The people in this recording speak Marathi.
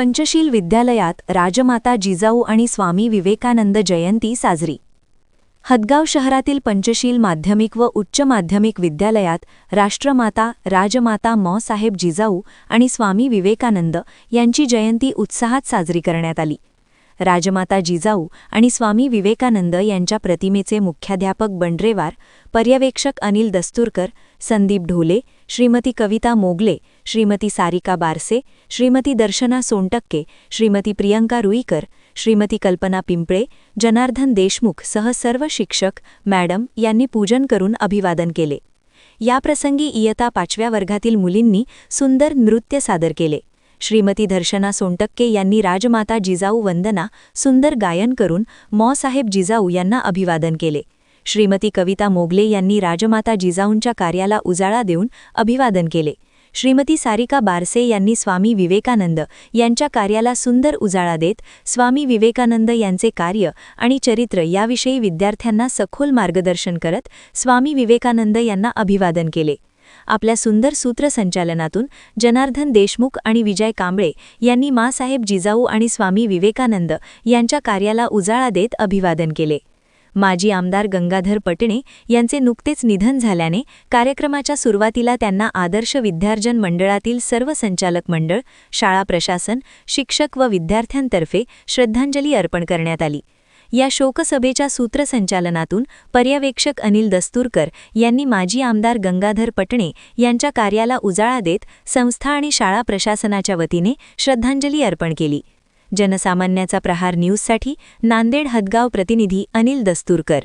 पंचशील विद्यालयात राजमाता जिजाऊ आणि स्वामी विवेकानंद जयंती साजरी. हदगाव शहरातील पंचशील माध्यमिक व उच्च माध्यमिक विद्यालयात राष्ट्रमाता राजमाता मॉसाहेब जिजाऊ आणि स्वामी विवेकानंद यांची जयंती उत्साहात साजरी करण्यात आली. राजमाता जिजाऊ आणि स्वामी विवेकानंद यांच्या प्रतिमेचे मुख्याध्यापक बंडरेवार पर्यवेक्षक अनिल दस्तुरकर संदीप ढोले श्रीमती कविता मोगले श्रीमती सारिका बारसे श्रीमती दर्शना सोनटक्के श्रीमती प्रियंका रुईकर श्रीमती कल्पना पिंपळे जनार्दन देशमुख सह सर्व शिक्षक मॅडम यांनी पूजन करून अभिवादन केले. याप्रसंगी इयता पाचव्या वर्गातील मुलींनी सुंदर नृत्य सादर केले. श्रीमती दर्शना सोनटक्के यांनी राजमाता जिजाऊ वंदना सुंदर गायन करून मॉसाहेब जिजाऊ यांना अभिवादन केले. श्रीमती कविता मोगले यांनी राजमाता जिजाऊंच्या कार्याला उजाळा देऊन अभिवादन केले. श्रीमती सारिका बारसे यांनी स्वामी विवेकानंद यांच्या कार्याला सुंदर उजाळा देत स्वामी विवेकानंद यांचे कार्य आणि चरित्र याविषयी विद्यार्थ्यांना सखोल मार्गदर्शन करत स्वामी विवेकानंद यांना अभिवादन केले. आपल्या सुंदर सूत्रसंचालनातून जनार्दन देशमुख आणि विजय कांबळे यांनी मासाहेब जिजाऊ आणि स्वामी विवेकानंद यांच्या कार्याला उजाळा देत अभिवादन केले. माजी आमदार गंगाधर पटणे यांचे नुकतेच निधन झाल्याने कार्यक्रमाच्या सुरुवातीला त्यांना आदर्श विद्यार्जन मंडळातील सर्व संचालक मंडळ शाळा प्रशासन शिक्षक व विद्यार्थ्यांतर्फे श्रद्धांजली अर्पण करण्यात आली. या शोकसभेच्या सूत्रसंचालनातून पर्यवेक्षक अनिल दस्तुरकर यांनी माजी आमदार गंगाधर पटणे यांच्या कार्याला उजाळा देत संस्था आणि शाळा प्रशासनाच्या वतीने श्रद्धांजली अर्पण केली. जनसामान्याचा प्रहार न्यूजसाठी नांदेड हदगाव प्रतिनिधी अनिल दस्तुरकर.